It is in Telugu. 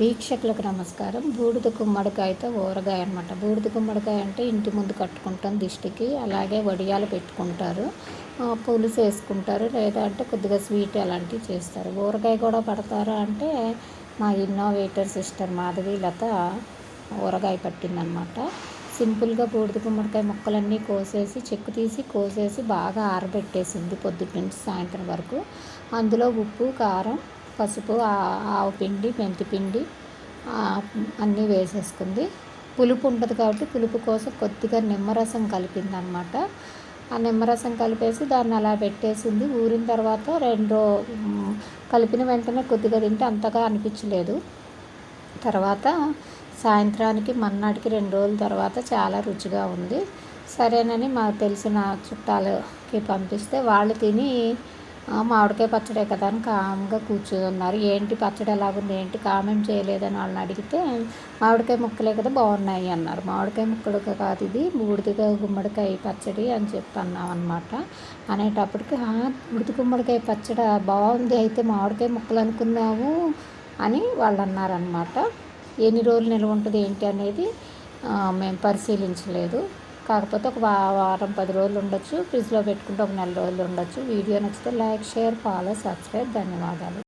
వీక్షకులకు నమస్కారం. బూడిద గుమ్మడికాయతో ఊరగాయ అనమాట బూడిద గుమ్మడికాయ అంటే ఇంటి ముందు కట్టుకుంటాం దిష్టికి. అలాగే వడియాలు పెట్టుకుంటారు. పులుసు వేసుకుంటారు. లేదా అంటే కొద్దిగా స్వీట్ అలాంటివి చేస్తారు. ఊరగాయ కూడా పడతారా అంటే మా ఇన్నోవేటర్ సిస్టర్ మాధవి లత ఊరగాయ పట్టిందనమాట సింపుల్గా బూడిద గుమ్మడికాయ ముక్కలన్నీ కోసేసి చెక్కు తీసి కోసేసి బాగా ఆరబెట్టేసింది పొద్దుటి నుంచి సాయంత్రం వరకు. అందులో ఉప్పు కారం పసుపు ఆవు పిండి మెంతి పిండి అన్నీ వేసేసుకుంది. పులుపు ఉంటుంది కాబట్టి పులుపు కోసం కొద్దిగా నిమ్మరసం కలిపింది అనమాట ఆ నిమ్మరసం కలిపేసి దాన్ని అలా పెట్టేసింది. ఊరిన తర్వాత రెండు కలిపిన వెంటనే కొద్దిగా తింటే అంతగా అనిపించలేదు. తర్వాత సాయంత్రానికి మన్నాటికి రెండు రోజుల తర్వాత చాలా రుచిగా ఉంది. సరేనని మాకు తెలిసిన చుట్టాలకి పంపిస్తే వాళ్ళు తిని మామిడికాయ పచ్చడే కదా అని కామ్గా కూర్చున్నారు. ఏంటి పచ్చడి ఎలాగుంది ఏంటి కామెంట్ చేయలేదని వాళ్ళని అడిగితే మామిడికాయ ముక్కలే కదా బాగున్నాయి అన్నారు. మామిడికాయ ముక్కలు కాదు ఇది బూడిదగా గుమ్మడికాయ పచ్చడి అని చెప్పి అన్నాం అనమాట అనేటప్పటికి ఉడిది గుమ్మడికాయ పచ్చడి బాగుంది అయితే మామిడికాయ ముక్కలు అనుకున్నాము అని వాళ్ళు అన్నారనమాట ఎన్ని రోజులు నిల్వ ఉంటుంది ఏంటి అనేది మేము పరిశీలించలేదు. కాకపోతే ఒక వా- వారం పది రోజులు ఉండొచ్చు ఫ్రిడ్జ్లో పెట్టుకుంటే ఒక నెల రోజులు ఉండొచ్చు. వీడియో నచ్చితే లైక్ షేర్ ఫాలో సబ్స్క్రైబ్. ధన్యవాదాలు.